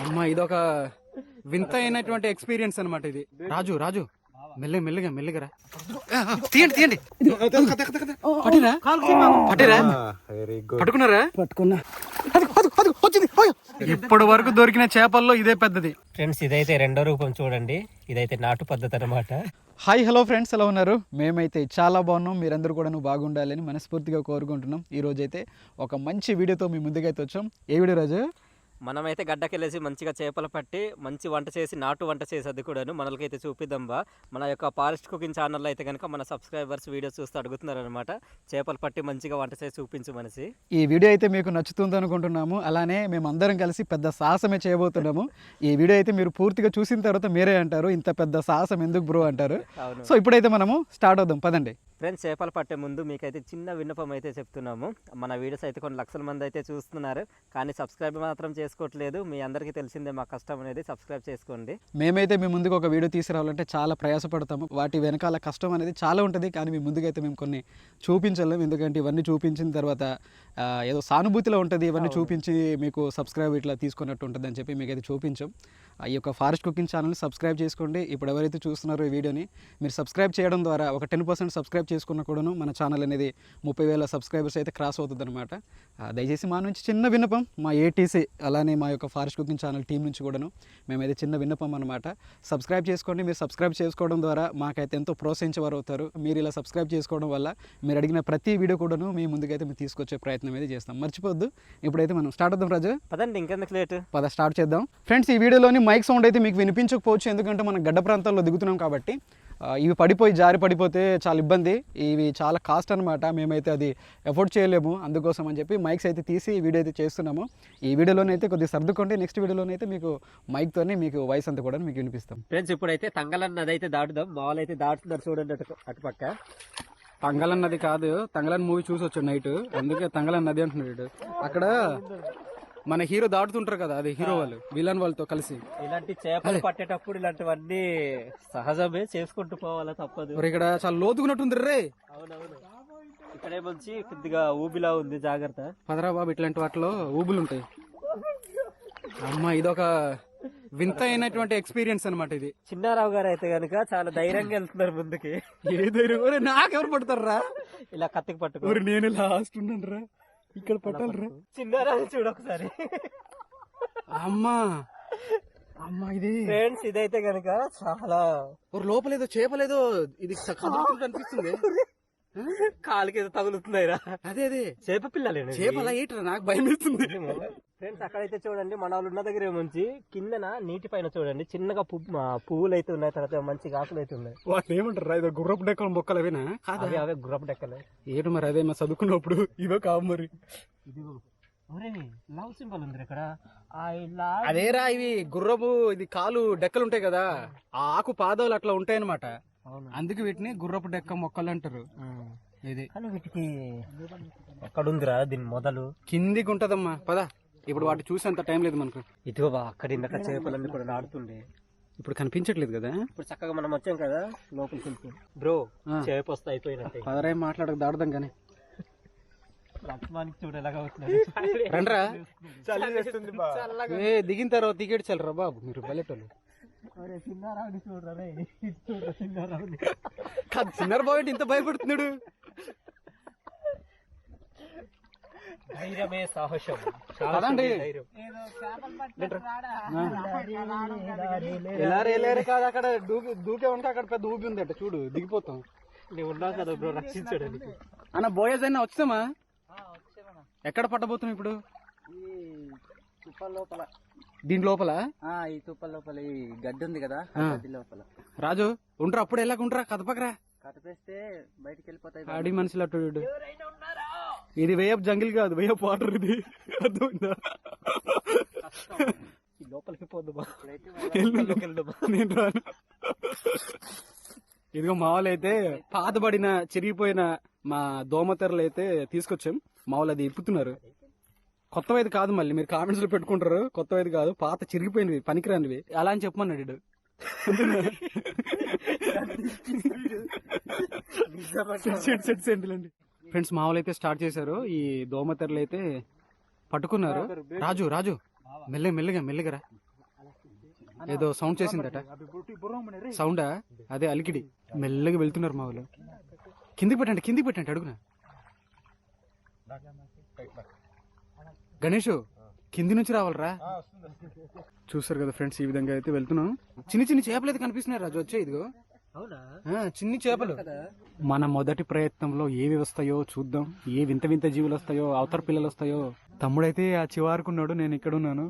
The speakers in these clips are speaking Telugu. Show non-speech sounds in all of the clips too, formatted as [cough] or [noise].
అమ్మ ఇదొక వింత అయినటువంటి ఎక్స్పీరియన్స్ అన్నమాట ఇది. రాజు రాజు. మెల్లగా మెల్లగా మెల్లగా రా. ఆ, ఆ, తీయండి తీయండి. పట్టిరా. పట్టిరా. పట్టుకున్నారా? పట్టుకున్నా. ఇప్పటి వరకు దొరికిన చేపల్లో ఇదే పెద్దది. ఫ్రెండ్స్ ఇదైతే రెండో రూపం చూడండి. ఇదైతే నాటు పద్ధతి అనమాట హాయ్ హలో ఫ్రెండ్స్ ఎలా ఉన్నారు? మేమైతే చాలా బాగున్నాం. మీరందరూ కూడా బాగుండాలని మనస్ఫూర్తిగా కోరుకుంటున్నాం. ఈ రోజు అయితే ఒక మంచి వీడియోతో మీ ముందుకైతే వచ్చాం. ఏ వీడియో రాజు? మనమైతే గడ్డకెళ్ళేసి మంచిగా చేపలు పట్టి మంచి వంట చేసి నాటు వంట చేసి అది కూడాను మనలకైతే చూపిద్దాం బా. మన యొక్క ఫారెస్ట్ కుకింగ్ ఛానల్లో అయితే కనుక మన సబ్స్క్రైబర్స్ వీడియోస్ చూస్తూ అడుగుతున్నారు అనమాట చేపలు పట్టి మంచిగా వంట చేసి చూపించు మనిషి. ఈ వీడియో అయితే మీకు నచ్చుతుంది అనుకుంటున్నాము. అలానే మేము అందరం కలిసి పెద్ద సాహసమే చేయబోతున్నాము. ఈ వీడియో అయితే మీరు పూర్తిగా చూసిన తర్వాత మీరే అంటారు. ఇంత పెద్ద సాహసం ఎందుకు బ్రో అంటారు. సో ఇప్పుడైతే మనము స్టార్ట్ అవుదాం. పదండి. ఫ్రెండ్స్ చేపలు పట్టే ముందు మీకైతే చిన్న విన్నపం అయితే చెప్తున్నాము. మన వీడియోస్ అయితే కొన్ని లక్షల మంది అయితే చూస్తున్నారు. కానీ సబ్స్క్రైబ్ మాత్రం చేసుకోవట్లేదు. మీ అందరికీ తెలిసిందే మా కష్టం అనేది. సబ్స్క్రైబ్ చేసుకోండి. మేమైతే మీ ముందుకు ఒక వీడియో తీసుకురావాలంటే చాలా ప్రయాసపడతాము. వాటి వెనకాల కష్టం అనేది చాలా ఉంటుంది. కానీ మీ ముందుకైతే మేము కొన్ని చూపించలేము ఎందుకంటే ఇవన్నీ చూపించిన తర్వాత ఏదో సానుభూతిలో ఉంటుంది. ఇవన్నీ చూపించి మీకు సబ్స్క్రైబ్ ఇట్లా తీసుకున్నట్టు ఉంటుంది అని చెప్పి మీకైతే చూపించాం. ఈ యొక్క ఫారెస్ట్ కుకింగ్ ఛానల్ని సబ్స్క్రైబ్ చేసుకోండి. ఇప్పుడు ఎవరైతే చూస్తున్నారో ఈ వీడియోని మీరు సబ్స్క్రైబ్ చేయడం ద్వారా ఒక టెన్ పర్సెంట్ సబ్స్క్రైబ్ చేసుకున్న కూడాను మన ఛానల్ అనేది ముప్పై వేల సబ్స్క్రైబర్స్ అయితే క్రాస్ అవుతుంది అనమాట దయచేసి మా నుంచి చిన్న విన్నపం మా ఏటీసీ అలానే మా యొక్క ఫారెస్ట్ కుకింగ్ ఛానల్ టీం నుంచి కూడాను మేమైతే చిన్న విన్నపం అనమాట సబ్స్క్రైబ్ చేసుకోండి. మీరు సబ్స్క్రైబ్ చేసుకోవడం ద్వారా మాకైతే ఎంతో ప్రోత్సహించేవారు అవుతారు. మీరు ఇలా సబ్స్క్రైబ్ చేసుకోవడం వల్ల మీరు అడిగిన ప్రతి వీడియో కూడాను మీ ముందుకైతే మేము తీసుకొచ్చే ప్రయత్నం అయితే చేస్తాం. మర్చిపోద్దు ఇప్పుడైతే మనం స్టార్ట్ అవుదాం రాజు. పదండి ఇంకెందుకు లేట్? పద స్టార్ట్ చేద్దాం. ఫ్రెండ్స్ ఈ వీడియోలోని మైక్ సౌండ్ అయితే మీకు వినిపించకపోవచ్చు ఎందుకంటే మనం గడ్డ ప్రాంతాల్లో దిగుతున్నాం కాబట్టి. ఇవి పడిపోయి జారి పడిపోతే చాలా ఇబ్బంది. ఇవి చాలా కాస్ట్ అనమాట మేమైతే అది ఎఫోర్డ్ చేయలేము. అందుకోసం అని చెప్పి మైక్స్ అయితే తీసి ఈ వీడియో అయితే చేస్తున్నాము. ఈ వీడియోలోనైతే కొద్దిగా సర్దుకోండి. నెక్స్ట్ వీడియోలోనైతే మీకు మైక్తోనే మీకు వాయిస్ అంతా కూడా మీకు వినిపిస్తాం. ఫ్రెండ్స్ ఇప్పుడైతే తంగలన్న నది అయితే దాటుదాం. మామూలు అయితే దాటుతున్నారు చూడండి అటు అటుపక్క తంగలన్ నది కాదు తంగలన్ మూవీ చూసి వచ్చాడు నైట్. అందుకే తంగలన్ నది అంటున్నాడు అక్కడ మన హీరో దాటుతుంటారు కదా అది హీరో వాళ్ళు విలన్ వాళ్ళతో కలిసి. ఇలాంటి చేపలు పట్టేటప్పుడు ఇలాంటివన్నీ సహజమే చేసుకుంటూ పోవాలా తప్పదు. మరి ఇక్కడ చాలా లోతుకున్నట్టుంది రే. అవునవును. ఇక్కడే మంచి కొద్దిగా ఊబిలా ఉంది జాగ్రత్త. పదరా బాబు ఇట్లాంటి వాటిలో ఊబులు ఉంటాయి అమ్మ ఇదొక వింత అయినటువంటి ఎక్స్పీరియన్స్ అన్నమాట ఇది. చిన్నారావు గారు అయితే గనుక చాలా ధైర్యంగా వెళ్తున్నారు ముందుకి. ఏ ధైర్యం నాకెవరు పడతారా ఇలా కత్తికి పట్టుకో. నేను లాస్ట్ ఉన్నాను ఇక్కడ పట్టాలరా చిన్నారావు చూడు ఒకసారి. అమ్మా. అమ్మా ఇది ఫ్రెండ్స్ ఇదైతే గనుక చాలా ఒక లోపలేదో చేపలేదో ఇది అనిపిస్తుంది. [laughs] కాలుకి ఏదో తగులుతున్నాయిరా. అదే అదే. చేప పిల్లలేను చేప అలా ఏంట్రా? నాకు భయం వేస్తుంది. ఫ్రెండ్స్ అక్కడైతే చూడండి మన వాళ్ళు ఉన్న దగ్గర ఏముంచి కిందన నీటి పైన చూడండి చిన్నగా పువ్వులు అయితే ఉన్నాయి తర్వాత మంచి ఆకులు అయితే ఉన్నాయి. వాటిని ఏమంటారు? ఇదో గుర్రపు డెక్కల మొక్కలు అవేనా? కాదా? అవి గుర్రపు డెక్కలు. ఏంటి మరి అదే మా చదువుకున్నప్పుడు ఇవో కావు మరి. ఇదిగో. లవ్ సింబల్ ఉంది ఇక్కడ. ఐ లవ్ అదేరా ఇవి గుర్రపు ఇది కాలు డెక్కలు ఉంటాయి కదా ఆ ఆకు పాదాలు అట్లా ఉంటాయన్నమాట. అవును? అందుకే వీటిని గుర్రపు డెక్క మొక్కలు అంటారు. ఇది. వీటికి ఎక్కడుందిరా దీని మొదలు? కిందికి ఉంటదమ్మా పద. ఇప్పుడు వాటి చూసేంత టైం లేదు మనకు. ఇదిగో బా అక్కడ ఇందాక చేపలన్నీ కూడా నాడుతుండే ఇప్పుడు కనిపించట్లేదు కదా? ఇప్పుడు చక్కగా మనం వచ్చాం కదా లోపలికి వెళ్తే బ్రో. చేప వస్తే అయిపోయినట్టే. పదరాయి మాట్లాడక దాడదాం కానీ చూడు ఎలాగా రండ్రా. ఏ దిగిన తర్వాత దిగేడు చల్లరా బాబు మీరు బయటోళ్ళు ఒరే చిన్నారావుని చూడరా రే. ఇటు చూడరా చిన్నారావుని. కాదు చిన్నారు బాబు ఇంత భయపడుతున్నాడు? ధైర్యమే సాహసం. ధైర్యం. ఎలా రేలేరు కాదు అక్కడ దూకి దూకే ఉంటే అక్కడ పెద్ద ఊపి ఉంది అట చూడు దిగిపోతాం. నువ్వు ఉన్నావు కదా బ్రో రక్షించడానికి. అన్న బోయస్ అయినా వచ్చామా? ఎక్కడ పట్టబోతున్నాం ఇప్పుడు? తుప్పల లోపల. దీని లోపల? ఆ ఈ తుప్పల లోపల ఈ గడ్డి ఉంది కదా లోపల. రాజు ఉండరా అప్పుడు ఎలాగ ఉండరా కదపకరా. కట్టపేస్తే బయటికి వెళ్ళిపోతాయి ఆడి మనుషులు అటు ఇది వేయప్ జంగిల్ కాదు వేయప్ వాటర్ ఇది. అర్థమైందా? లోపలికి పోద్దు బా వెళ్ళు. నేను రాను. ఇదిగో మామూలు అయితే పాతబడిన చిరిగిపోయిన మా దోమతెరలు అయితే తీసుకొచ్చాం. మామూలు అది ఇప్పుతున్నారు. కొత్తవైది కాదు మళ్ళీ మీరు కామెంట్స్లో పెట్టుకుంటారు. కొత్తవైది కాదు పాత చిరిగిపోయినవి పనికిరానివి. అలా అని చెప్పమన్నాడు [laughs] [laughs] సెట్ సెంటిలండి ఫ్రెండ్స్ మామూలు అయితే స్టార్ట్ చేశారు. ఈ దోమతెరలు అయితే పట్టుకున్నారు. రాజు రాజు మెల్లగా మెల్లగా మెల్లగా రా. ఏదో సౌండ్ చేసిందట. సౌండా అదే అలికిడి. మెల్లగా వెళ్తున్నారు మా వాళ్ళు కిందికి పెట్టండి కిందికి పెట్టండి అడుగున? గణేష్ కింది నుంచి రావాలరా. చూసారు కదా ఫ్రెండ్స్ ఈ విధంగా అయితే వెళ్తున్నాం. చిన్న చిన్న చేపలు అయితే కనిపిస్తున్నాయి రాజు. వచ్చే ఇదిగో. చిన్ని చేపలు. మన మొదటి ప్రయత్నంలో ఏవి వస్తాయో చూద్దాం. ఏ వింత వింత జీవులు వస్తాయో అవతర పిల్లలు వస్తాయో తమ్ముడైతే ఆ చివారుకున్నాడు నేను ఇక్కడ ఉన్నాను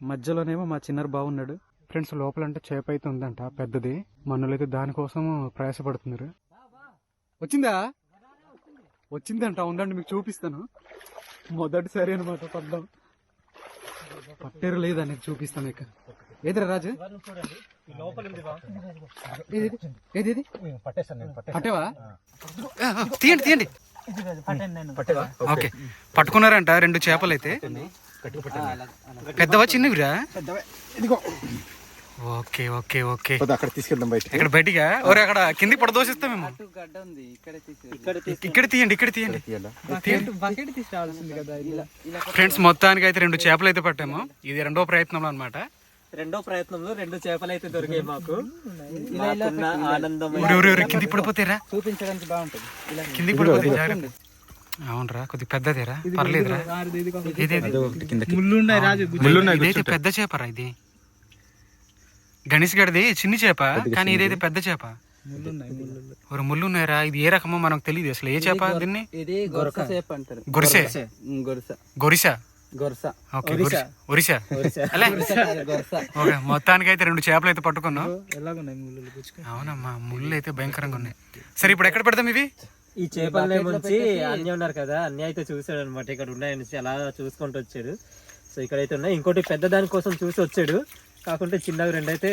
మధ్యలోనేమో మా చిన్నారు బాగున్నాడు ఫ్రెండ్స్ లోపల అంటే చేప అయితే ఉందంట పెద్దది. మనలో అయితే దానికోసం ప్రయాసపడుతున్నారు. వచ్చిందా? వచ్చిందంట ఉందండి మీకు చూపిస్తాను. మొదటిసారి అనమాట పడ్డాం. పట్టేరు లేదా నీకు చూపిస్తాను ఇక ఏదిరా రాజు? ఏది పట్టేవా? తీయండి తీయండి. ఓకే. పట్టుకున్నారంట రెండు చేపలు అయితే పెద్దవా చిన్నవిరా? Okay okay okay. అక్కడ తీసుకెళ్దాం బయట ఇక్కడ బయటిగా ఒరే అక్కడ కింది పడ దోసిస్తాం మేము. గడ్డ ఉంది ఇక్కడే తీసి ఇక్కడ ఇక్కడ తీయండి ఇక్కడ తీయండి. ఫ్రెండ్స్ మొత్తానికి అయితే రెండు చేపలు అయితే పట్టాము. ఇది రెండో ప్రయత్నంలో అన్నమాట. రెండో ప్రయత్నంలో రెండు చేపలు అయితే దొరికాయి మాకు. మాకున్న ఆనందం. కింది పడిపోతేరా? చూపించడానికి బాగుంటుంది. కింది పడిపోతే అవునరా కొద్దిగా పెద్దదేరా? పర్లేదురా. ఇదైతే పెద్ద చేపరా ఇది? గణేష్ గడిది చిన్ని చేప కానీ ఇదైతే పెద్ద చేప. ఒక ముళ్ళు ఉన్నాయరా ఇది ఏ రకమో మనకు తెలియదు అసలు ఏ చేప దీన్ని? గొరస. గొరస. మొత్తానికి అయితే రెండు చేపలు అయితే పట్టుకున్నాం. అవునమ్మా ముళ్ళు అయితే భయంకరంగా ఉన్నాయి. సరే ఇప్పుడు ఎక్కడ పెడదాం ఇవి? ఈ చేపలనే ముంచి అన్నీ ఉన్నారు కదా అన్నీ అయితే చూసాడు అనమాట ఇక్కడ ఉన్నాయని అలా చూసుకుంటూ వచ్చాడు. సో ఇక్కడైతే ఉన్నాయి. ఇంకోటి పెద్ద దాని కోసం చూసి వచ్చాడు. కాకుంటే చిన్నవి రెండు అయితే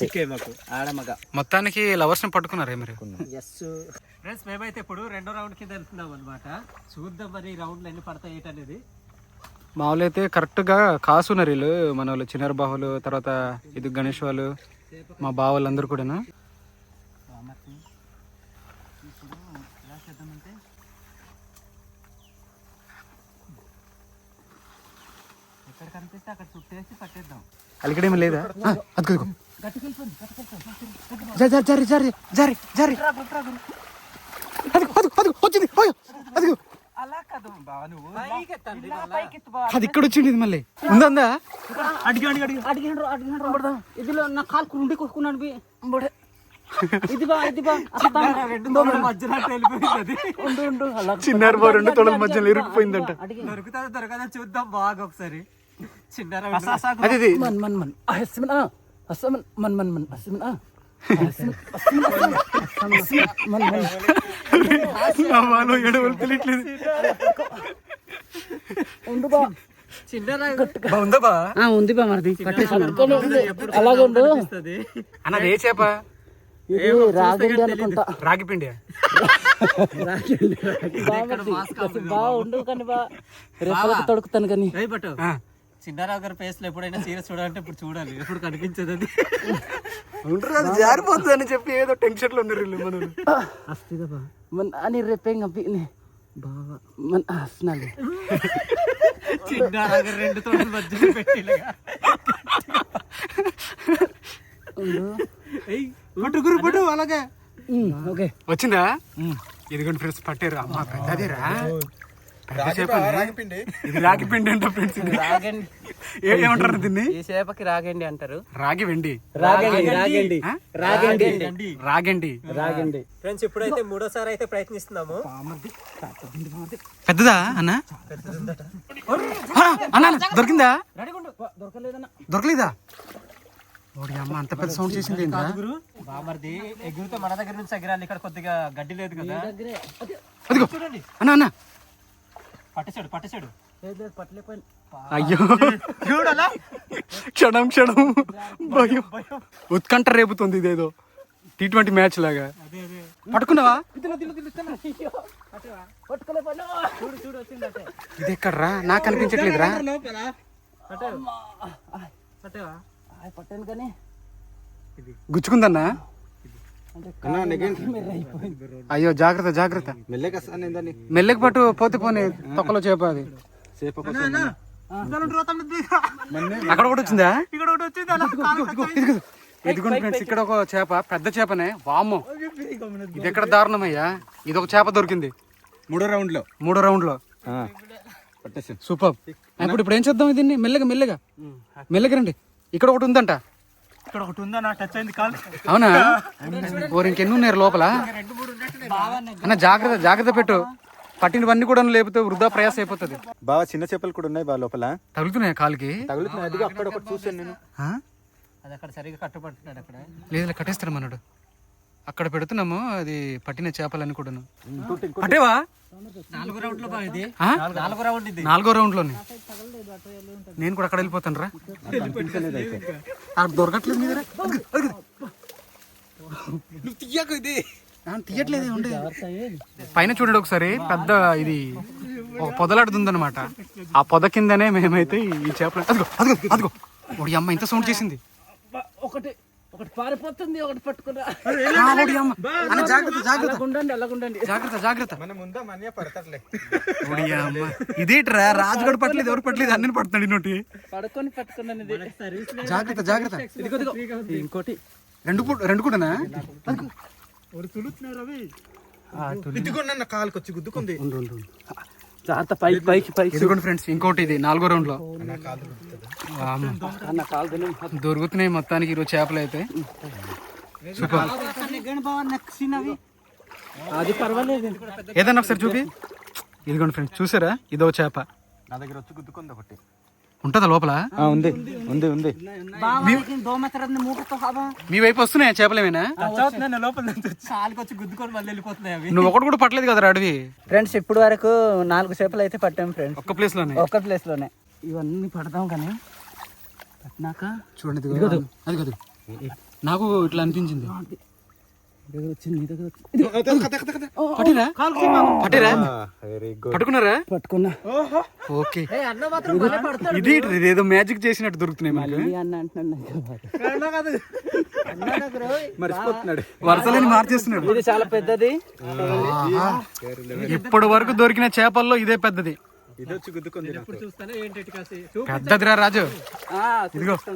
చిక్కాయి మాకు ఆడమగ. మొత్తానికి లవర్స్ని పట్టుకున్నారా మీరు? ఎస్ ఫ్రెండ్స్ మేమైతే ఇప్పుడు రెండో రౌండ్కి వెళ్తున్నాం అనమాట చూద్దాం మరి రౌండ్లు ఎన్ని పడతాయి ఏంటనేది. మామూలు అయితే కరెక్ట్గా కాసున్నారు వీళ్ళు మన వాళ్ళు చిన్నారు బాహులు తర్వాత ఇది గణేష్ వాళ్ళు మా బావ వాళ్ళందరూ కూడాను ఎక్కడ కనిపిస్తే అక్కడ చుట్టేసి పట్టేద్దాం లేదా ఆ, జరి జరి జరి జరి జరి అదిగో అదిగో అదిగో వచ్చింది అదిగో అది ఇక్కడ వచ్చింది ఇది మళ్ళీ ఉందా అడిగి అడిగి అడిగి ఇదిలో నా కాలు కుండి కొట్టుకున్నాను బి ఇది మధ్యలో అది చిన్నారు రెండు తొడల మధ్యలో దొరకదా చూద్దాం ఒకసారి చిన్న మన్ మన్ మన్ మన్ మన్ మన్ వాళ్ళు ఎడవలు తెలియట్లేదు. బా ఉంది బా? అలాగే ఉండు. అన్న ఏ చేప? రాగిపిండి అనుకుంటా. రాగిపిండి బాగుండు కానీ బా. రేపు తొడుకుతాను కానీ. చిన్నారావు గారి ఫేస్లో ఎప్పుడైనా సీరియస్ చూడాలంటే ఇప్పుడు చూడాలి. ఎప్పుడు కనిపించదు అది. అది జారిపోతుంది అని చెప్పి ఏదో టెన్షన్లో ఉన్నారు వీళ్ళు బా మన అని రేపే గంపి బావా. మన హస్నాలి చిన్నారావు గారు రెండు తోటల మధ్యలో పెట్టి పట్టు గురు పట్టు అలాగే. ఓకే. వచ్చిందా? ఇదిగోండి ఫ్రెండ్స్ పట్టారు. అమ్మ పెద్దదేరా? చేప ఇది రాగి పిండి అంట ఫ్రెండ్స్ ఇది. రాగండి. ఏమంటారు దీన్ని? ఈ చేపకి రాగండి అంటారు. రాగి వెండి. రాగండి రాగండి? రాగండి. రాగండి. రాగండి. ఫ్రెండ్స్ ఇప్పుడైతే మూడోసారి అయితే ప్రయత్నిస్తున్నాము. పెద్దదా అన్న? అన్న అన్న, దొరికిందా? దొరకలేదన్నా. దొరకలేదా? ఓడి అమ్మ అంత పెద్ద సౌండ్ చేసింది? గురు. బామర్ది ఎగురితే మన దగ్గర నుంచి ఎగరాలి. ఇక్కడ కొద్దిగా గడ్డి లేదు కదా. అదిగో. అన్న అన్న. పట్టచాడు పట్టచాడు పట్టలేకపోయింది అయ్యో. క్షణం క్షణం. భయం ఉత్కంఠ రేపుతుంది ఇదేదో. టీ ట్వంటీ మ్యాచ్ లాగా. అదే అదే. పట్టుకున్నావా? ఇది ఎక్కడ్రా? నాకు కానీ. గుచ్చుకుందన్నా? అయ్యో జాగ్రత్త జాగ్రత్త. మెల్లకి పట్టు పోతే పోనీ తొక్కలో చేప అది. అక్కడ ఒకటి వచ్చిందా? ఇక్కడ ఒకటి వచ్చింది అలా కాలు ఇదిగో ఇదిగోండి ఫ్రెండ్స్ ఇక్కడ ఒక చేప పెద్ద చేపనే. వామ్మో. ఇది ఎక్కడ దారుణమయ్యా? ఇది ఒక చేప దొరికింది. మూడో రౌండ్లో మూడో రౌండ్లో సూపర్. ఇప్పుడు ఇప్పుడు ఏం చేద్దాం దీన్ని మెల్లగా మెల్లగా. మెల్లగా రండి. ఇక్కడ ఒకటి ఉందంట. ఇక్కడ ఒకటి ఉందా? నా టచ్ అయింది కాలు. అవునా? ఓరు ఇంకెన్ని ఉన్నారు లోపల? అన్న జాగ్రత్త జాగ్రత్త పెట్టు. పట్టినవన్నీ కూడా లేకపోతే వృధా ప్రయాస అయిపోతుంది. బాగా చిన్న చేపలు కూడా ఉన్నాయి బాగా లోపల. తగులుతున్నాయి కాలుకి? తగులుతున్నాయి. అదిగో అక్కడ ఒకటి చూసాను నేను. ఆ? అది అక్కడ సరిగా కట్టుబడుతున్నాడు అక్కడ. లేదు కట్టేస్తారు మనడు. అక్కడ పెడుతున్నాము అది పట్టిన చేపలన్నీ కూడాను. పట్టేవా? నాలుగు రౌండ్లో ఇది. ఆ? నాలుగు రౌండ్ ఇది. నాలుగో రౌండ్లోనే నేను కూడా అక్కడ వెళ్ళిపోతాను రా. అక్కడ దొరకట్లేదు తీయకు ఇది. తీయట్లేదే ఉండే పైన చూడండి ఒకసారి పెద్ద ఇది ఒక పొదలాడుతుందన్నమాట. ఆ పొద కిందనే మేమైతే ఈ చేపలు అదిగో అదిగో అదిగో. అమ్మ ఇంత సౌండ్ చేసింది. ఒకటి. ఒకటి పారిపోతుంది ఒకటి పట్టుకున్నా అన్న జాగ్రత్త జాగ్రత్త. ఉండండి అలాగుండండి. జాగ్రత్త జాగ్రత్త. మన ముందా మన్య అమ్మ. ఇదేట్రా రాజుగడు పట్టలేదు ఎవరు పట్టలేదు అన్నీ పడుతున్నాడు ఇన్నోటి పడుకొని పట్టుకున్నాను ఇది. జాగ్రత్త జాగ్రత్త. ఇంకోటి. రెండు రెండు కూడానా? గుద్దుకున్నా కాలుకి వచ్చి గుద్దుకుంది. జాగ్రత్త పైకి పైకి పైకి ఇదిగోండి ఫ్రెండ్స్ ఇంకోటి ఇది నాలుగో రౌండ్లో దొరుకుతున్నాయి మొత్తానికి ఈరోజు చేపలు అయితే. సూపర్. అది పర్వాలేదు. ఏదన్నా ఒకసారి చూపి. ఇదిగోండి ఫ్రెండ్స్ చూసారా? ఇదో చేప. నా దగ్గర వచ్చి గుద్దుకుంది ఒకటి. ఉంటుందా లోపల? ఉంది. ఉంది ఉంది. మీ వైపు వస్తున్నాయా చేపలేమైనా? లోపల కాలుకి వచ్చి గుద్దుకొని మళ్ళీ వెళ్ళిపోతున్నాయి అవి. నువ్వు ఒకటి కూడా పట్టలేదు కదా అడవి? ఫ్రెండ్స్ ఇప్పుడు వరకు నాలుగు చేపలు అయితే పట్టాం ఫ్రెండ్స్. ఒక్క ప్లేస్లోనే? ఒక్క ప్లేస్లోనే. ఇవన్నీ పడదాం కానీ పట్టినాక చూడండి. అది కాదు. నాకు ఇట్లా అనిపించింది. పట్టుకున్నారా? పట్టుకున్నా. ఓకే. ఇది ఇదేదో మ్యాజిక్ చేసినట్టు దొరుకుతున్నాయి అంటున్నాడు మర్చిపోతున్నాడు. వరుసలేని మార్చేస్తున్నాడు. ఇది చాలా పెద్దది. ఇప్పటి వరకు దొరికిన చేపల్లో ఇదే పెద్దది. పెద్దదిరా రాజు.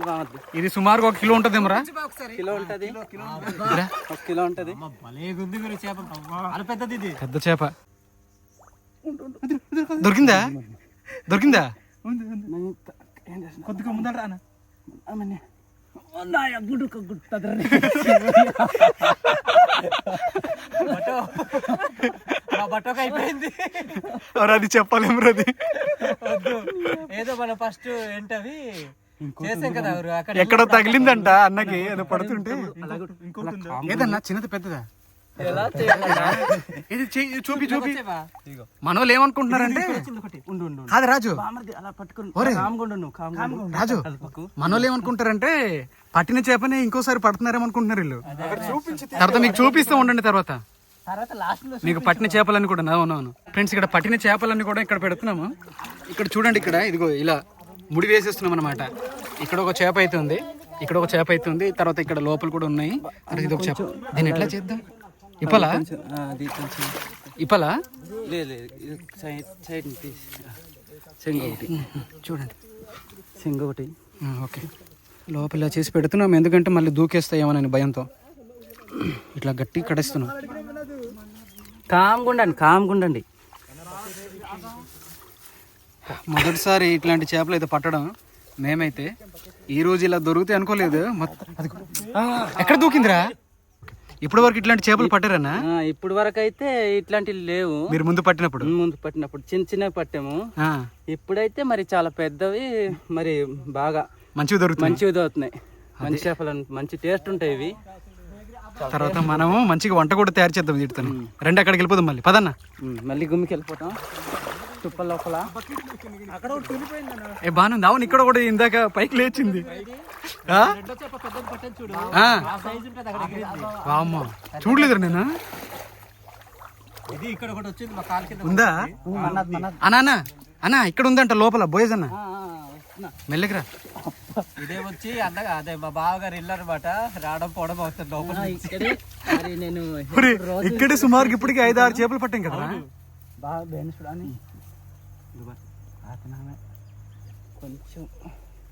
బాగుంది ఇది సుమారుగా ఒక కిలో ఉంటదేమరా కిలో ఉంటది? ఒక కిలో ఉంటది? చేప. పెద్దది ఇది. పెద్ద చేప. దొరికిందా? దొరికిందా? కొద్దిగా ముందర రానా మా [laughs] బట్టకు అయిపోయింది. అది చెప్పలేము అది వద్దు. ఏదో మన ఫస్ట్ ఏంటవి చేసాం కదా ఎవరు? అక్కడ ఎక్కడో తగిలిందంట అన్నకి అది పడుతుంటే. ఏదన్నా చిన్నది పెద్దదా? ఇది చెయ్యి- చూపి చూపి. మన వాళ్ళు ఏమనుకుంటున్నారంటే ఉండు ఉండు కాదు రాజు. రాజు మన వాళ్ళు ఏమనుకుంటారంటే పట్టిన చేపని ఇంకోసారి పడుతున్నారేమో అనుకుంటున్నారు వీళ్ళు తర్వాత మీకు చూపిస్తూ ఉండండి తర్వాత. తర్వాత లాస్ట్లో మీకు పట్టిన చేపలన్నీ కూడా అవునవును. ఫ్రెండ్స్ ఇక్కడ పట్టిన చేపలన్నీ కూడా ఇక్కడ పెడుతున్నాము. ఇక్కడ చూడండి ఇక్కడ ఇదిగో ఇలా ముడి వేసేస్తున్నాం అనమాట ఇక్కడ ఒక చేప అయితే ఉంది. ఇక్కడ ఒక చేప అయితే ఉంది. తర్వాత ఇక్కడ లోపల కూడా ఉన్నాయి. తర్వాత ఇది ఒక చేప. దీన్ని ఎట్లా చేద్దాం? ఇప్పలా? ఇప్పలా? ఒకటి. చూడండి. ఒకటి. ఓకే. లోపల చేసి పెడుతున్నాం. ఎందుకంటే మళ్ళీ దూకేస్తాయేమోనని భయంతో. ఇట్లా గట్టి కడేస్తున్నాం. కామ్గుండండి కామ్గుండండి. మొదటిసారి ఇట్లాంటి చేపలు అయితే పట్టడం మేమైతే ఈ రోజు ఇలా దొరుకుతాయి అనుకోలేదు. ఎక్కడ దూకిందిరా? ఇప్పటి వరకు ఇట్లాంటి చేపలు పట్టారన్నా? ఇప్పుడు వరకు అయితే ఇట్లాంటివి లేవు. మీరు ముందు పట్టినప్పుడు? ముందు పట్టినప్పుడు. చిన్న చిన్నవి పట్టాము. ఇప్పుడైతే మరి చాలా పెద్దవి మరి బాగా మంచిగా దొరుకుతుంది మంచివి అవుతున్నాయి మంచి చేపలు మంచి టేస్ట్ ఉంటాయి ఇవి. తర్వాత మనము మంచిగా వంట కూడా తయారు చేద్దాం వీటితో రెండు అక్కడికి వెళ్ళిపోదాం మళ్ళీ. పదన్న? మళ్ళీ గుమ్మికి వెళ్ళిపోతాం. తుప్పల లోపల. ఏ బాగుంది. అవును ఇక్కడ కూడా ఇందాక పైకి లేచింది. ఆ? ఆ. వామ్మో. చూడలేదురా నేను. ఇది ఇక్కడ ఒకటి వచ్చింది మా కాలు కింద ఉందా? అన్నా అన్న. అన్న ఇక్కడ ఉందంట లోపల బోయజ్ అన్న. మెల్లగిరా ఇదే వచ్చి అన్నగా అదే మా బావగారు ఇల్లు అనమాట రావడం పోవడం అవుతుంది లోపల మరి నేను ఇక్కడే సుమారుకి ఇప్పటికి ఐదు ఆరు చేపలు పట్టాం కదా బాగా బెనిఫిట్. కొంచెం.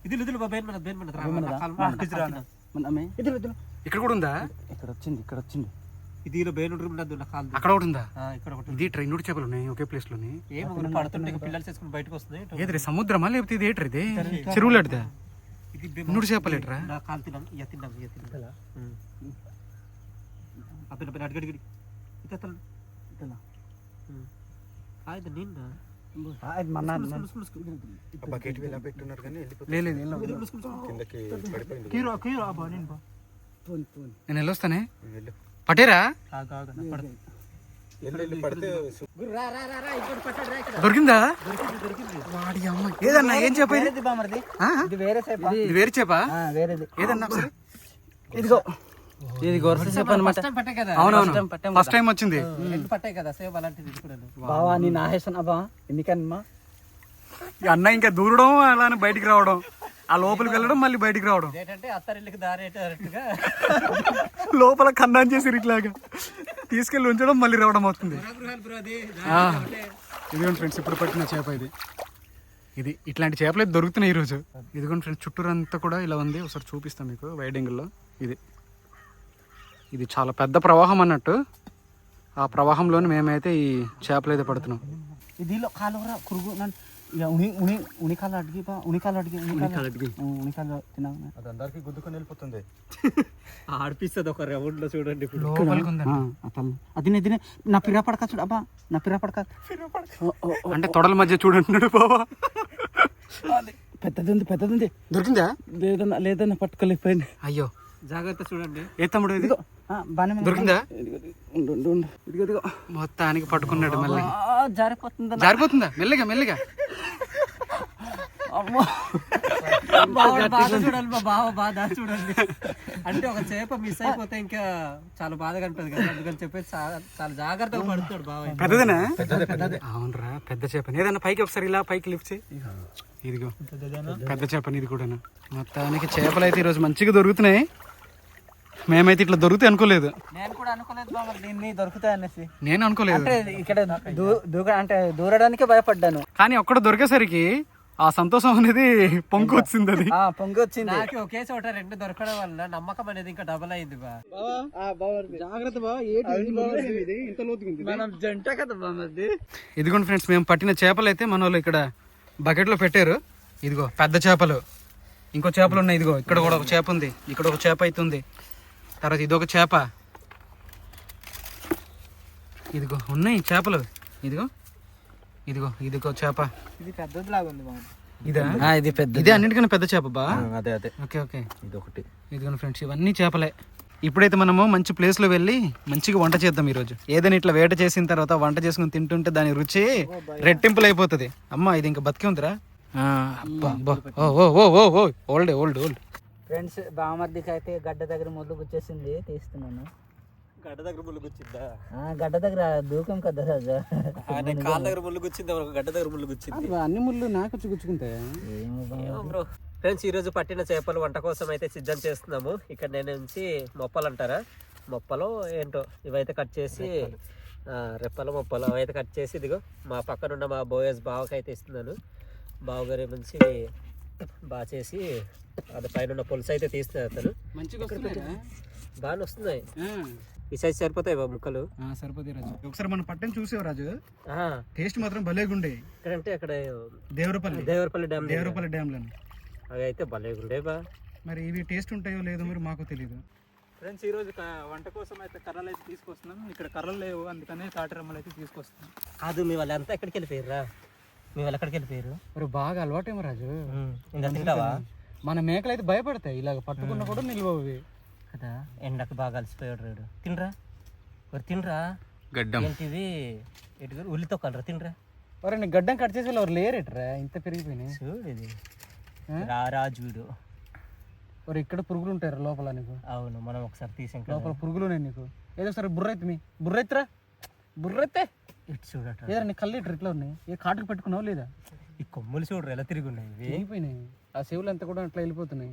ఇది ఇక్కడ కూడా ఉందా? ఇక్కడ వచ్చింది ఇక్కడ వచ్చింది. ఇది ఇలా బేన్ ఉంటుంది ఉండదు నా కాలు అక్కడ ఒకటి ఉందా? ఆ, ఇక్కడ ఒకటి ఇది ట్రైన్ చేపలు ఉన్నాయి ఒకే ప్లేస్లోని. ఏమో ఒకటి పడుతుంటే పిల్లలు చేసుకుని బయటకు వస్తున్నాయి ఏది సముద్రమా లేకపోతే ఇది ఏటర్ ఇది? చెరువులు అడితే నూరు చేపలు ఏట్రా నా కాలు తిన్నాం ఇక తిన్నాం ఇక తిన్నాం అప్పుడు అప్పుడు అడిగడి గడి ఇది అతను ఇదిలో. ఇది నిన్న. బకెట్ ఇలా పెట్టున్నారు కానీ నేను పోన్ పోన్. వెళ్ళొస్తానే? వెళ్ళు. దొరికిందా? దొరికింది దొరికింది. వాడి అమ్మ. ఏదన్నా ఏం చేప ఇది వేరేది బామర్ది? ఆ? ఇది వేరే చేప ఇది వేరు చేప? ఆ, వేరేది. ఏదన్నా? ఇదిగో. ఇది గొరస చేప అనమాట ఫస్ట్ టైం పట్టాయి కదా? అవునవును. పట్టాం ఫస్ట్ టైం వచ్చింది. పట్టాయి కదా సేమ్ అలాంటిది బావా నేను ఆహేసాను అబ్బా ఎందుకమ్మా ఈ అన్న ఇంకా దూరడం అలానే బయటికి రావడం. ఆ లోపలికి వెళ్ళడం మళ్ళీ బయటికి రావడం. ఏంటంటే అత్తారింటికి దారేటట్టుగా. లోపల కన్నాన్ చేసి ఇట్లాగా తీసుకెళ్ళి ఉంచడం మళ్ళీ రావడం అవుతుంది. ఇదిగోండి ఫ్రెండ్స్ ఇప్పుడు పట్టిన చేప ఇది. ఇది ఇట్లాంటి చేపలు అయితే దొరుకుతున్నాయి ఈరోజు. ఇదిగోండి ఫ్రెండ్స్ చుట్టూరంతా కూడా ఇలా ఉంది. ఒకసారి చూపిస్తాను మీకు వైడ్ యాంగిల్లో ఇది. ఇది చాలా పెద్ద ప్రవాహం అన్నట్టు. ఆ ప్రవాహంలోనే మేమైతే ఈ చేపలు అయితే పడుతున్నాం. ఇదిలో కాలు రా కురుగు? నన్ను ఇక ఉని ఉని ఉని కాలు అడిగి బా ఉని కాలు అడిగి ఉని కాలు అడిగి ఉని కాలు తిన్నా అది అందరికి గుద్దుకొని వెళ్ళిపోతుంది [laughs] ఆడిపిస్తుంది ఒక రౌండ్లో చూడండి ఇప్పుడు. అది తినే నా పిరా పడక చూడు అబ్బా నా పిరా పడక. అంటే తొడల మధ్య చూడంటున్నాడు బాబా అది పెద్దది ఉంది పెద్దది ఉంది దొరికిందా? లేదన్నా లేదన్నా పట్టుకోలేకపోయింది. అయ్యో జాగ్రత్త చూడండి. ఏ తమ్ముడు ఇది ఆ, బాగానే ఉంది. దొరికిందా? మొత్తానికి పట్టుకున్నాడు మళ్ళీ ఆ, జారిపోతుందన్న. జారిపోతుందా? మెల్లిగా మెల్లిగా. అమ్మో. బావ బాధ చూడాలి మా బావ బాధ చూడండి. అంటే ఒక చేప మిస్ అయిపోతే ఇంకా చాలా బాధగా ఉంటుంది కదా. అందుకని చెప్పేసి చాలా- చాలా జాగ్రత్తగా పడుతాడు బావ పెద్దదేనా? అవునరా పెద్ద చేపని. ఏదన్నా పైకి ఒకసారి ఇలా పైకి లిఫ్ట్ చేయి. ఇదిగో. పెద్ద చేపని ఇది కూడా మొత్తానికి చేపలు అయితే ఈరోజు మంచిగా దొరుకుతున్నాయి. మేమైతే ఇట్లా దొరుకుతాయి అనుకోలేదు. నేను కూడా అనుకోలేదు బాబా దీన్ని దొరుకుతాయి అనేసి. నేను అనుకోలేదు. అంటే ఇక్కడ దూ- దూక అంటే దూరడానికే భయపడ్డాను. కానీ ఒక్కడ దొరికేసరికి ఆ సంతోషం అనేది పొంగు వచ్చింది అది. ఆ పొంగి వచ్చింది. నాకు ఒకే చోట రెండు దొరకడం వల్ల నమ్మకం అనేది ఇంకా డబల్ అయింది బా. జాగ్రత్త మనం జంట కదా బామది ఇదిగోండి ఫ్రెండ్స్ మేము పట్టిన చేపలు అయితే మన వాళ్ళు ఇక్కడ బకెట్లో పెట్టారు. ఇదిగో పెద్ద చేపలు. ఇంకో చేపలు ఉన్నాయి ఇదిగో ఇక్కడ కూడా ఒక చేప ఉంది ఇక్కడ ఒక చేప అయితే ఉంది. తర్వాత ఇదొక చేప ఇదిగో ఉన్నాయి చేపలు ఇదిగో ఇదిగో ఇదిగో చేప ఇది పెద్దది లాగా ఉంది బాబు ఇదా ఇది పెద్ద ఇదే అన్నిటికన్నా పెద్ద చేప బా అదే అదే ఓకే ఓకే ఇది ఒకటి ఇదిగోండి ఫ్రెండ్స్ ఇవన్నీ చేపలే ఇప్పుడైతే మనము మంచి ప్లేస్లో వెళ్ళి మంచిగా వంట చేద్దాం ఈరోజు ఏదైనా ఇట్లా వేట చేసిన తర్వాత వంట చేసుకుని తింటుంటే దాని రుచి రెట్టింపులు అయిపోతుంది అమ్మ ఇది ఇంకా బతికే ఉందిరా ఆ, అబ్బా, అబ్బా. ఓ ఓ ఓ ఓ ఓ ఓల్డ్ ఓల్డ్ ఓల్డ్ ఫ్రెండ్స్ బామర్దికి అయితే గడ్డ దగ్గర మొదలు గుచ్చేసింది తీస్తున్నాను. గడ్డ దగ్గర ముళ్ళు గుచ్చిందా ఆ, గడ్డ దగ్గర దూకం కదా రాజా. కాళ్ళ దగ్గర ముళ్ళు గుచ్చింది ఒక గడ్డ దగ్గర ముళ్ళు గుచ్చింది. అన్ని ముళ్ళు నాకు వచ్చి గుచ్చుకుంటాయి. బ్రో. ఫ్రెండ్స్ ఈరోజు పట్టిన చేపలు వంట కోసం అయితే సిద్ధం చేస్తున్నాము. ఇక్కడ నేను నుంచి మొప్పలు అంటారా? మొప్పలు ఏంటో ఇవైతే కట్ చేసి రెప్పల మొప్పలు అవైతే కట్ చేసి ఇదిగో మా పక్కన ఉన్న మా బోయస్ బావకి అయితే ఇస్తున్నాను. బావగారి నుంచి బాగా చేసి అది పైన పులుసు అయితే తీస్తున్నాను అతను. మంచిగా? బాగానే వస్తున్నాయి. ఈ సైజ్ సరిపోతాయి బా ముక్కలు. ఆ, సరిపోతాయి రాజు. ఒకసారి మనం పట్టని చూసావు రాజు? టేస్ట్ మాత్రం భలేగుండే ఇక్కడంటే అక్కడ దేవరపల్లి. దేవరపల్లి డ్యామ్. దేవరపల్లి డ్యామ్లో అవి అయితే భలేగుండే బా. మరి ఇవి టేస్ట్ ఉంటాయో లేదో మరి మాకు తెలియదు ఫ్రెండ్స్ ఈరోజు వంట కోసం అయితే కర్రలు అయితే తీసుకొస్తున్నాం. ఇక్కడ కర్రలు లేవు అందుకనే తాటిరమ్మలు అయితే తీసుకొస్తున్నాం. కాదు మీ వాళ్ళంతా ఎక్కడికి వెళ్ళిపోయారా మీ వాళ్ళు ఎక్కడికి వెళ్ళిపోయారు మరి బాగా అలవాటేమో రాజు. ఇంకా తింటావా? మన మేకలు అయితే భయపడతాయి ఇలాగ పట్టుకున్నా కూడా నిల్వవు. కదా ఎండకు బాగా అలసిపోయాడు రాడు. తినరా? మరి తినరా? గడ్డం. ఏంటిది? ఎటు ఉల్లితో కలరా తినరా? ఒరే నీ గడ్డం కట్ చేసి ఎవరు లేరేట్రా? ఇంత పెరిగిపోయినాయి. చూడు ఇది. ఆ? రా రాజుడు ఒరే ఇక్కడ పురుగులు ఉంటారు లోపల నీకు? అవును మనం ఒకసారి తీసాం కదా. లోపల పురుగులు ఉన్నాయి నీకు. ఏదో సరే బుర్రెత్తి మీ. బుర్రెత్తిరా బుర్రెత్తే. ఇటు చూడట. ఏదో నీ కళ్ళు ఇట్లా ఇట్లా ఉన్నాయి? ఏ కాటుకు పెట్టుకున్నావు లేదా? ఈ కొమ్ములు చూడరు ఎలా తిరిగి ఉన్నాయి ఇవి. తిరిగిపోయినాయి. ఆ చెవులు అంతా కూడా అట్లా వెళ్ళిపోతున్నాయి.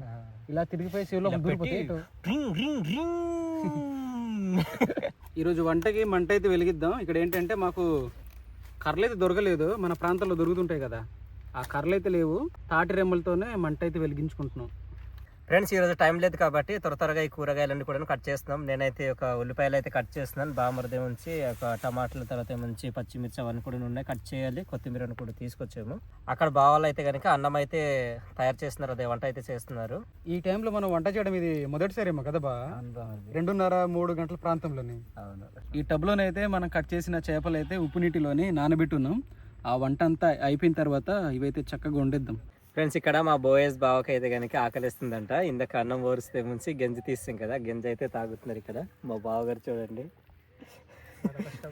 ఇలా తిరిగిపోయి రింగ్ [laughs] ఈరోజు వంటకి మంట అయితే వెలిగిద్దాం. ఇక్కడ ఏంటంటే మాకు కర్రలు అయితే దొరకలేదు. మన ప్రాంతాల్లో దొరుకుతుంటాయి కదా. ఆ కర్రలు అయితే లేవు. తాటి రెమ్మలతోనే మంట అయితే వెలిగించుకుంటున్నాం. ఫ్రెండ్స్ ఈరోజు టైం లేదు కాబట్టి త్వర త్వరగా ఈ కూరగాయలన్నీ కూడా కట్ చేస్తున్నాం. నేనైతే ఒక ఉల్లిపాయలు అయితే కట్ చేస్తున్నాను. బామరదే ఉంచి ఒక టమాటాల తర్వాత ఏముంచి పచ్చిమిర్చి అవన్నీ కూడా ఉన్నాయి. కట్ చేయాలి. కొత్తిమీరని కూడా తీసుకొచ్చాము. అక్కడ బావాలు అయితే కనుక అన్నం అయితే తయారు చేస్తున్నారు. అదే వంట అయితే చేస్తున్నారు. ఈ టైంలో మనం వంట చేయడం ఇది మొదటిసారేమో కదా బా? రెండున్నర మూడు గంటల ప్రాంతంలోని. ఈ టబ్లోనైతే మనం కట్ చేసిన చేపలు అయితే ఉప్పు నీటిలోని నానబెట్టున్నాం. ఆ వంట అంతా అయిపోయిన తర్వాత ఇవైతే చక్కగా వండేద్దాం. ఫ్రెండ్స్ ఇక్కడ మా బోయస్ బావకి అయితే కనుక ఆకలిస్తుందంట. ఇందాక అన్నం ఓరిస్తే ముంచి గంజి తీస్తాం కదా గంజి అయితే తాగుతున్నారు ఇక్కడ. మా బావగారు చూడండి.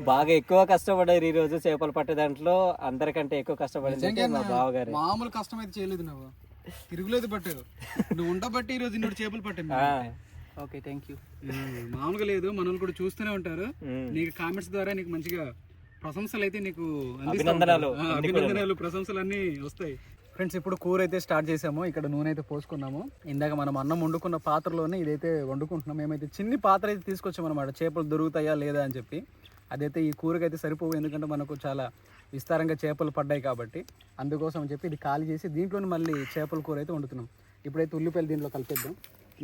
బాగా ఎక్కువ కష్టపడ్డారు ఈ రోజు చేపలు పట్టే దాంట్లో. అందరికంటే ఎక్కువ కష్టపడింది మా బావగారు. మామూలు కష్టం అయితే చేయలేదు నువ్వు. తిరుగులేదు పట్టావు నువ్వు ఉండబట్టి ఈ రోజు నువ్వు చేపలు పట్టాను ఓకే థ్యాంక్ యూ మామూలుగా లేదు. మనల్ని కూడా చూస్తూనే ఉంటారు. నీకు కామెంట్స్ ద్వారా నీకు మంచిగా ప్రశంసలు అయితే నీకు అభినందనలు ప్రశంసలు అన్ని వస్తాయి. ఫ్రెండ్స్ ఇప్పుడు కూర అయితే స్టార్ట్ చేసాము. ఇక్కడ నూనె అయితే పోసుకున్నాము. ఇందాక మనం అన్నం వండుకున్న పాత్రలోనే ఇదైతే వండుకుంటున్నాం. మేమైతే చిన్ని పాత్ర అయితే తీసుకొచ్చాం అనమాట చేపలు దొరుకుతాయా లేదా అని చెప్పి. అదైతే ఈ కూరకైతే సరిపోవు ఎందుకంటే మనకు చాలా విస్తారంగా చేపలు పడ్డాయి కాబట్టి. అందుకోసం అని చెప్పి ఇది ఖాళీ చేసి దీంట్లోనే మళ్ళీ చేపల కూర అయితే వండుతున్నాం. ఇప్పుడైతే ఉల్లిపాయలు దీంట్లో కలిపేద్దాం.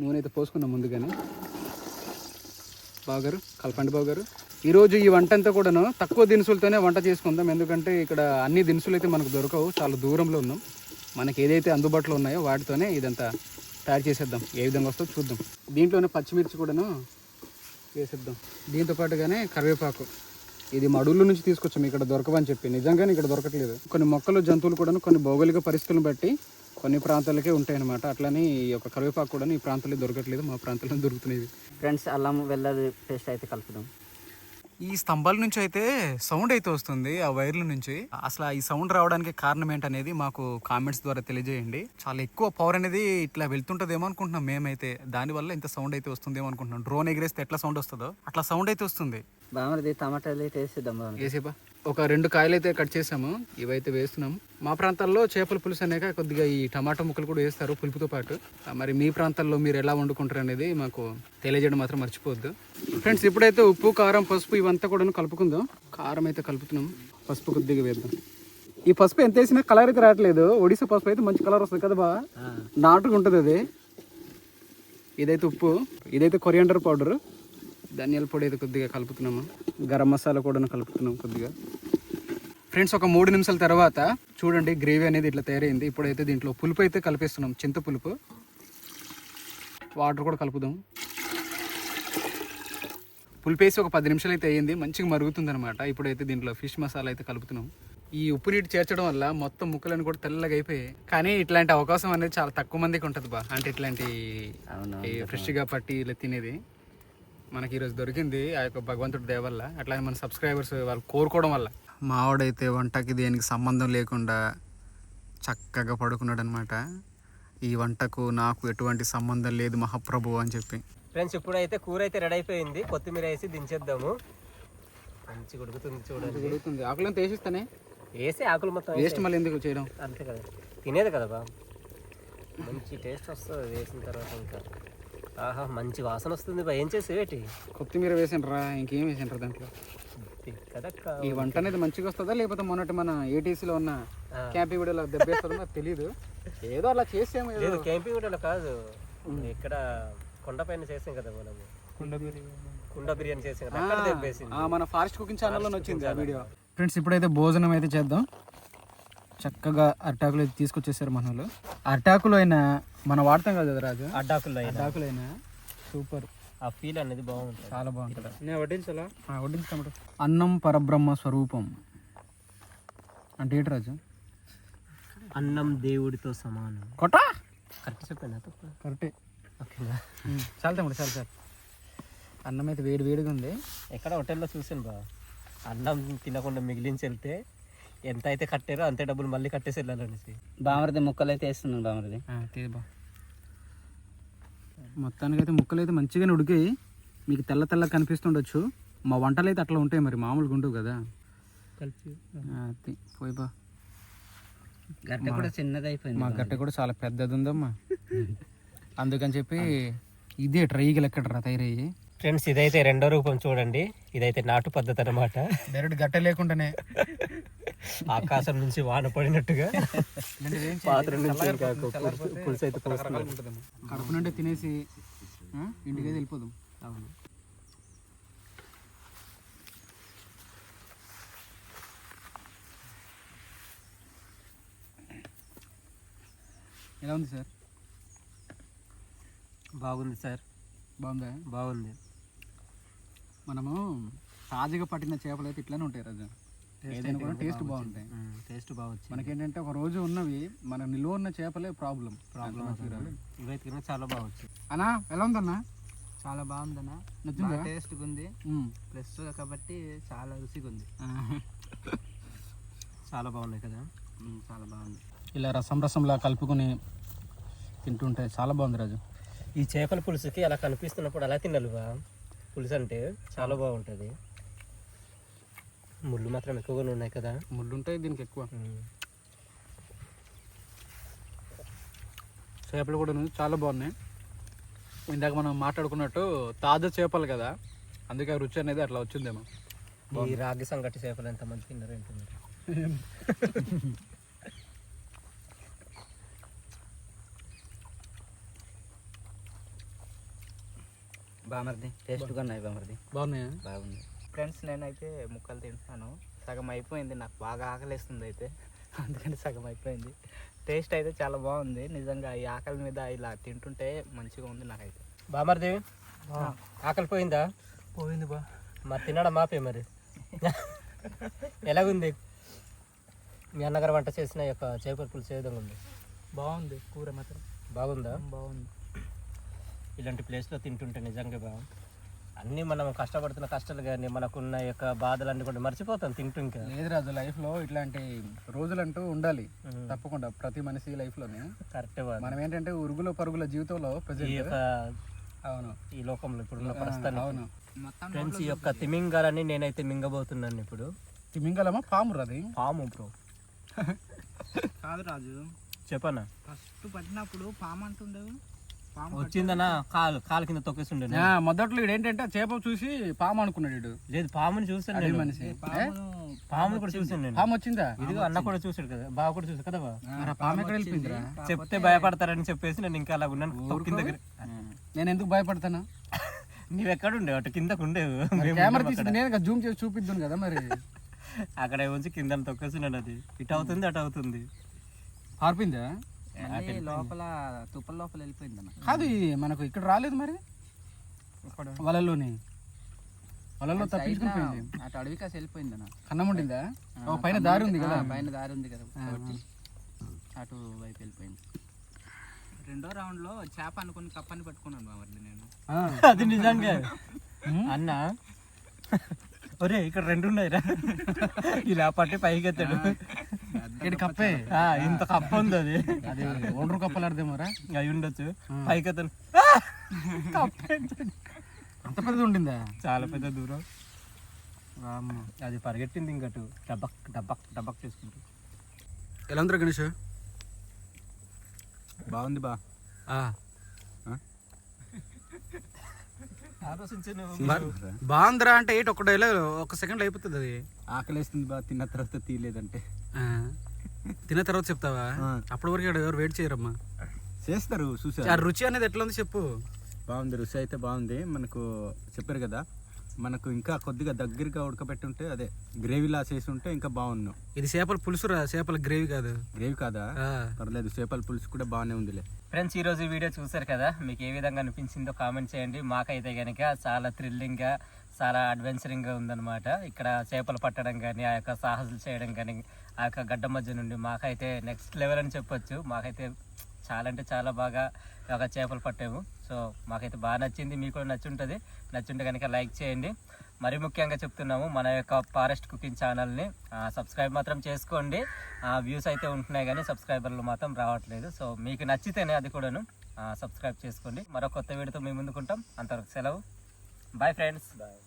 నూనె అయితే పోసుకున్నాం ముందుగానే. బావగారు కలపండి బావగారు. ఈరోజు ఈ వంట అంతా కూడాను తక్కువ దినుసులతోనే వంట చేసుకుందాం. ఎందుకంటే ఇక్కడ అన్ని దినుసులు అయితే మనకు దొరకవు. చాలా దూరంలో ఉన్నాం. మనకి ఏదైతే అందుబాటులో ఉన్నాయో వాటితోనే ఇదంతా తయారు చేసేద్దాం. ఏ విధంగా వస్తుందో చూద్దాం. దీంట్లోనే పచ్చిమిర్చి కూడాను వేసేద్దాం. దీంతో పాటుగానే కరివేపాకు. ఇది మడుగుల నుంచి తీసుకొచ్చాం. ఇక్కడ దొరకవని చెప్పి. నిజంగానే ఇక్కడ దొరకట్లేదు. కొన్ని మొక్కలు జంతువులు కూడాను కొన్ని భౌగోళిక పరిస్థితులను బట్టి కొన్ని ప్రాంతాలకే ఉంటాయన్నమాట. అట్లనే ఈ యొక్క కరివేపాకు కూడా ఈ ప్రాంతాల్లో దొరకట్లేదు. మా ప్రాంతంలో దొరుకుతున్నాయి ఫ్రెండ్స్ అల్లం వెల్లుల్లి పేస్ట్ అయితే కలుపుదాం. ఈ స్తంభాల నుంచి అయితే సౌండ్ అయితే వస్తుంది ఆ వైర్ల నుంచి. అసలు ఈ సౌండ్ రావడానికి కారణం ఏంటనేది మాకు కామెంట్స్ ద్వారా తెలియజేయండి. చాలా ఎక్కువ పవర్ అనేది ఇట్లా వెళ్తుంటదేమో అనుకుంటున్నాం మేమైతే. దానివల్ల ఇంత సౌండ్ అయితే వస్తుందేమో అనుకుంటున్నాం. డ్రోన్ ఎగిరేస్తే ఎట్లా సౌండ్ వస్తుందో? అట్లా సౌండ్ అయితే వస్తుంది. బామరది టమాటాలు అయితే వేసేద్దాం వేసేపా ఒక రెండు కాయలు అయితే కట్ చేసాము ఇవైతే వేస్తున్నాం మా ప్రాంతాల్లో చేపల పులుసు అనేక కొద్దిగా ఈ టమాటా ముక్కలు కూడా వేస్తారు పులుపుతో పాటు. మరి మీ ప్రాంతాల్లో మీరు ఎలా వండుకుంటారు అనేది మాకు తెలియజేయడం మాత్రం మర్చిపోవద్దు. ఫ్రెండ్స్ ఇప్పుడైతే ఉప్పు కారం పసుపు ఇవంతా కూడా కలుపుకుందాం. కారం అయితే కలుపుతున్నాం. పసుపు కొద్దిగా వేద్దాం. ఈ పసుపు ఎంత వేసినా కలర్ అయితే రావట్లేదు. ఒడిశా పసుపు అయితే మంచి కలర్ వస్తుంది కదా బా. నాటుగా ఉంటుంది అది. ఇదైతే ఉప్పు. ఇదైతే కొరియాండర్ పౌడర్. ధనియాల పొడి అయితే కొద్దిగా కలుపుతున్నాము. గరం మసాలా కూడా కలుపుతున్నాం కొద్దిగా. ఫ్రెండ్స్ ఒక మూడు నిమిషాల తర్వాత చూడండి గ్రేవీ అనేది ఇట్లా తయారైంది. ఇప్పుడైతే దీంట్లో పులుపు అయితే కలిపేస్తున్నాం. చింత పులుపు. వాటర్ కూడా కలుపుదాం. పులుపు వేసి ఒక పది నిమిషాలు అయితే అయ్యింది. మంచిగా మరుగుతుంది అనమాట ఇప్పుడైతే దీంట్లో ఫిష్ మసాలా అయితే కలుపుతున్నాం. ఈ ఉప్పు నీటి చేర్చడం వల్ల మొత్తం ముక్కలను కూడా తెల్లగా అయిపోయాయి. కానీ ఇట్లాంటి అవకాశం అనేది చాలా తక్కువ మందికి ఉంటుంది బా. అంటే ఇట్లాంటి ఫ్రెష్గా పట్టి ఇలా తినేది. మనకి ఈరోజు దొరికింది ఆ యొక్క భగవంతుడి దయ వల్ల. అట్లానే మన సబ్స్క్రైబర్స్ వాళ్ళు కోరుకోవడం వల్ల. మావాడైతే వంటకి దేనికి సంబంధం లేకుండా చక్కగా పడుకున్నాడు అనమాట ఈ వంటకు నాకు ఎటువంటి సంబంధం లేదు మహాప్రభు అని చెప్పి. ఫ్రెండ్స్ ఇప్పుడైతే కూర అయితే రెడీ అయిపోయింది. కొత్తిమీర వేసి దించేద్దాము. మంచి ఉడుకుతుంది చూడండి. ఆకులను తీసిస్తానే వేసి ఆకులు మొత్తం వేస్ట్ మళ్ళీ ఎందుకు చేయడం? అంతే కదా. తినేది కదా బా మంచి టేస్ట్ వస్తుంది వేసిన తర్వాత ఇంకా. ఆహా మంచి వాసన వస్తుంది బా. ఏం చేసేవేటి కొత్తిమీర వేసిండ్రా ఇంకేం వేసిండ్రా దాంట్లో? కదక్క ఈ వంట అనేది మంచిగా వస్తుందా? లేకపోతే మొన్నటి మన ఏటీసీలో ఉన్న క్యాంపీ వీడియోలో దెబ్బేస్తుందో? నాకు తెలియదు ఏదో అలా చేసాము ఏదో. లేదు క్యాంపింగ్ కూడా కాదు. ఇక్కడ కొండపైన చేసాం కదా మనం. కుండ బిర్యానీ. కుండ బిర్యానీ చేసాం కదా అక్కడ దెబ్బేసింది. ఆ, మన ఫారెస్ట్ కుకింగ్ ఛానల్లో వచ్చింది ఆ వీడియో. ఫ్రెండ్స్ ఇప్పుడైతే భోజనం అయితే చేద్దాం. చక్కగా అరిటాకులు అయితే తీసుకొచ్చేసారు మన వాళ్ళు అరిటాకులు అయినా మనం వాడతాం కదా రాజు? అడ్డాకుల్లో అయినా. అరిటాకులు అయినా? సూపర్. ఆ ఫీల్ అనేది బాగుంటుంది. చాలా బాగుంటుంది. నేను వడ్డించాలా? అన్నం పరబ్రహ్మ స్వరూపం. అంటే ఏంటి రాజు? అన్నం దేవుడితో సమానం. కొట్ట? కరెక్ట్ చెప్పాను? కరెక్టే. ఓకేనా? చాలా తమ్ముడు చాలా సార్ అన్నం అయితే వేడి వేడిగా ఉంది. ఎక్కడ హోటల్లో చూసాను బా అన్నం తినకుండా మిగిలించి వెళ్తే ఎంత అయితే కట్టారో అంతే డబ్బులు మళ్ళీ కట్టేసి వెళ్ళాలనేసి. బామరది ముక్కలు అయితే వేస్తున్నాను బామరది. తీబా మొత్తానికి అయితే ముక్కలు అయితే మంచిగానే ఉడికాయి. మీకు తెల్ల తెల్ల కనిపిస్తుండొచ్చు. మా వంటలు అయితే అట్లా ఉంటాయి మరి మామూలుగా ఉండవు కదా. కలిపి పోయి బా. గడ్డ కూడా చిన్నది అయిపోయింది మా గట్ట కూడా చాలా పెద్దది ఉందమ్మా అందుకని చెప్పి ఇదే ట్రైగలు ఎక్కడ తయారయ్యి. ఫ్రెండ్స్ ఇదైతే రెండో రూపం చూడండి. ఇదైతే నాటు పద్ధతి అనమాట డైరెక్ట్ గట్ట లేకుండానే. ఆకాశం నుంచి వాన పడినట్టుగా. పాత్ర? నుంచి ఇంకా పులుసు- అయితే. కడుపు నుండి తినేసి ఇంటికి వెళ్ళిపోదాం. అవును. ఎలా ఉంది సార్? బాగుంది సార్. బాగుందా? బాగుంది. మనము తాజాగా పట్టిన చేపలు అయితే ఇట్లానే ఉంటాయి రాజు. ఏదైనా కూడా టేస్ట్ బాగుంటాయి. టేస్ట్ బాగా వచ్చింది. మనకేంటంటే ఒక రోజు ఉన్నవి మన నిల్వ ఉన్న చేపలే ప్రాబ్లం ప్రాబ్లం ఇవైతే చాలా బాగా వచ్చింది. అన్నా ఎలా ఉందన్నా? చాలా బాగుందన్న. నచ్చిందా? టేస్ట్గా ఉంది. ప్లస్ కాబట్టి చాలా రుచిగా ఉంది. చాలా బాగున్నాయి కదా? చాలా బాగుంది. ఇలా రసం రసంలా కలుపుకొని తింటుంటే చాలా బాగుంది రాజు. ఈ చేపల పులుసుకి అలా కనిపిస్తున్నప్పుడు అలా తినాలి బా పులుసు అంటే చాలా బాగుంటుంది. ముళ్ళు మాత్రం ఎక్కువగానే ఉన్నాయి కదా. ముళ్ళు ఉంటాయి దీనికి ఎక్కువ. చేపలు కూడా చాలా బాగున్నాయి. ఇందాక మనం మాట్లాడుకున్నట్టు తాజా చేపలు కదా అందుకే రుచి అనేది అట్లా వచ్చిందేమో. ఈ రాగి సంగటి చేపలు ఎంత మంది తిన్నారు [laughs] బామర్ది. టేస్ట్గా ఉన్నాయి బామర్ది. బాగున్నాయా? బాగుంది. ఫ్రెండ్స్ నేనైతే ముక్కలు తింటున్నాను. సగం అయిపోయింది. నాకు బాగా ఆకలిస్తుంది అయితే. అందుకని సగం అయిపోయింది. టేస్ట్ అయితే చాలా బాగుంది. నిజంగా ఈ ఆకలి మీద ఇలా తింటుంటే మంచిగా ఉంది నాకైతే. బామర్ది? ఆకలి పోయిందా? పోయింది బా. మరి తినడం మాపే మరి? ఎలాగుంది? మీ అన్నగారు వంట చేసిన యొక్క చేపల పులుసు ఏ విధంగా ఉంది? బాగుంది. కూర మాత్రం. బాగుందా? బాగుంది. ఇలాంటి ప్లేస్లో తింటుంటే నిజంగా అన్నీ మనం కష్టపడుతున్న కష్టాలు కానీ మనకున్న యొక్క బాధలన్నీ కూడా మర్చిపోతాం తింటుంటే లేదు రాజు లైఫ్లో ఇట్లాంటి రోజులంటూ ఉండాలి. తప్పకుండా ప్రతి మనిషి లైఫ్లోనే. కరెక్ట్ మనం ఏంటంటే ఉరుగుల పరుగుల జీవితంలో ఈ యొక్క అవును. ఈ లోకంలో ఇప్పుడున్న ప్రస్తుతానికి. అవును. మొత్తం ఫ్రెండ్స్ ఈ యొక్క తిమింగాలని నేనైతే మింగబోతున్నాను ఇప్పుడు. తిమింగలమా? పాము రాది? పాము బ్రో. [laughs] కాదు రాజు. చెప్పనా? ఫస్ట్ పట్టినప్పుడు పాము అంటుండేవి. వచ్చిందనా కాలు కాలు కింద తొక్కేస్తుండే ఆ, మొదట్లో ఈడు ఏంటంటే చేప చూసి పాము అనుకున్నాడు వీడు లేదు పాముని నేను. మనిషి? పామును పాముని కూడా చూసాను నేను. పాము వచ్చిందా? ఇదిగో అన్న కూడా చూసాడు కదా బావ కూడా చూసాడు కదా బా మరి ఆ పాము ఎక్కడ వెళ్ళిపోయిందిరా? చెప్తే భయపడతారని చెప్పేసి నేను ఇంకా అలా ఉన్నాను తొక్కిన దగ్గర. నేను ఎందుకు భయపడతాను? నీవెక్కడ ఉండేవు అటు కిందకు ఉండేవు. కెమెరా తీసింది నేను జూమ్ చేసి చూపిద్దాను కదా మరి. అక్కడ ఉంచి కింద తొక్కేస్తున్నాను అది. ఇటు అవుతుంది అటు అవుతుంది. పారిపోయిందా? లోపల తుప్పల లోపల వెళ్ళిపోయింది అన్న. కాదు ఇది మనకు ఇక్కడ రాలేదు మరి? వలల్లోని. వలల్లో తప్పించుకుని పోయింది. అటు అడవి కాసి వెళ్ళిపోయింది అన్న. కన్నం ఉండిందా? ఓ పైన దారి ఉంది కదా. పైన దారి ఉంది కదా. కాబట్టి అటు వైపు వెళ్ళిపోయింది. రెండో రౌండ్లో చేప అనుకుని కప్పని పట్టుకున్నాను బావర్ది నేను. అది నిజంగా? అన్న? ఒరే ఇక్కడ రెండు ఉన్నాయిరా ఇలా పట్టి పైకి ఎత్తాడు. ఈడు కప్పే. ఆ, ఇంత కప్ప ఉంది అది. అది ఒండ్రు కప్పలు ఆడదేమోరా అయి ఉండొచ్చు. పైకి ఎత్తాను అంత పెద్దది ఉండిందా? చాలా పెద్ద దూరం. అది పరిగెట్టింది ఇంకటు. డబ్బక్ డబ్బక్ డబ్బక్ చేసుకుంటూ. ఎలా ఉందిరా గణేష్? బాగుంది బా. బాగుందిరా అంటే ఏంటి ఒక డైలాగ్ ఒక సెకండ్ అయిపోతుంది అది. ఆకలేస్తుంది బా తిన్న తర్వాత తీయలేదంటే. ఆ. తిన్న తర్వాత చెప్తావా? అప్పటి వరకు ఎవరు వెయిట్ చేయరమ్మా. చేస్తారు ఆ చూసారు రుచి అనేది ఎట్లా ఉంది చెప్పు. బాగుంది రుచి అయితే బాగుంది. మనకు చెప్పారు కదా మనకు ఇంకా కొద్దిగా దగ్గరగా ఉడకబెట్టుంటే అదే గ్రేవీలా చేసి ఉంటే ఇంకా బాగున్నాం. ఇది చేపల పులుసురా చేపల గ్రేవీ కాదు. గ్రేవీ కాదా. పర్లేదు చేపల పులుసు కూడా బాగానే ఉందిలే. ఫ్రెండ్స్ ఈ రోజు ఈ వీడియో చూసారు కదా? మీకు ఏ విధంగా అనిపించిందో కామెంట్ చేయండి. మాకైతే కనుక చాలా థ్రిల్లింగ్గా చాలా అడ్వెంచరింగ్గా ఉందన్నమాట. ఇక్కడ చేపలు పట్టడం కానీ ఆ యొక్క సాహసాలు చేయడం కానీ ఆ యొక్క గడ్డ మధ్య నుండి మాకైతే నెక్స్ట్ లెవెల్ అని చెప్పొచ్చు. మాకైతే చాలా అంటే చాలా బాగా ఒక చేపలు పట్టాము. సో మాకైతే బాగా నచ్చింది మీకు కూడా నచ్చుంటుంది. నచ్చుంటే కనుక లైక్ చేయండి. మరి ముఖ్యంగా చెప్తున్నాము మన యొక్క ఫారెస్ట్ కుకింగ్ ఛానల్ని సబ్స్క్రైబ్ మాత్రం చేసుకోండి. వ్యూస్ అయితే ఉంటున్నాయి కానీ సబ్స్క్రైబర్లు మాత్రం రావట్లేదు. సో మీకు నచ్చితేనే అది కూడాను సబ్స్క్రైబ్ చేసుకోండి. మరో కొత్త వీడియోతో మేము ముందుకుంటాం అంతవరకు సెలవు. Bye friends bye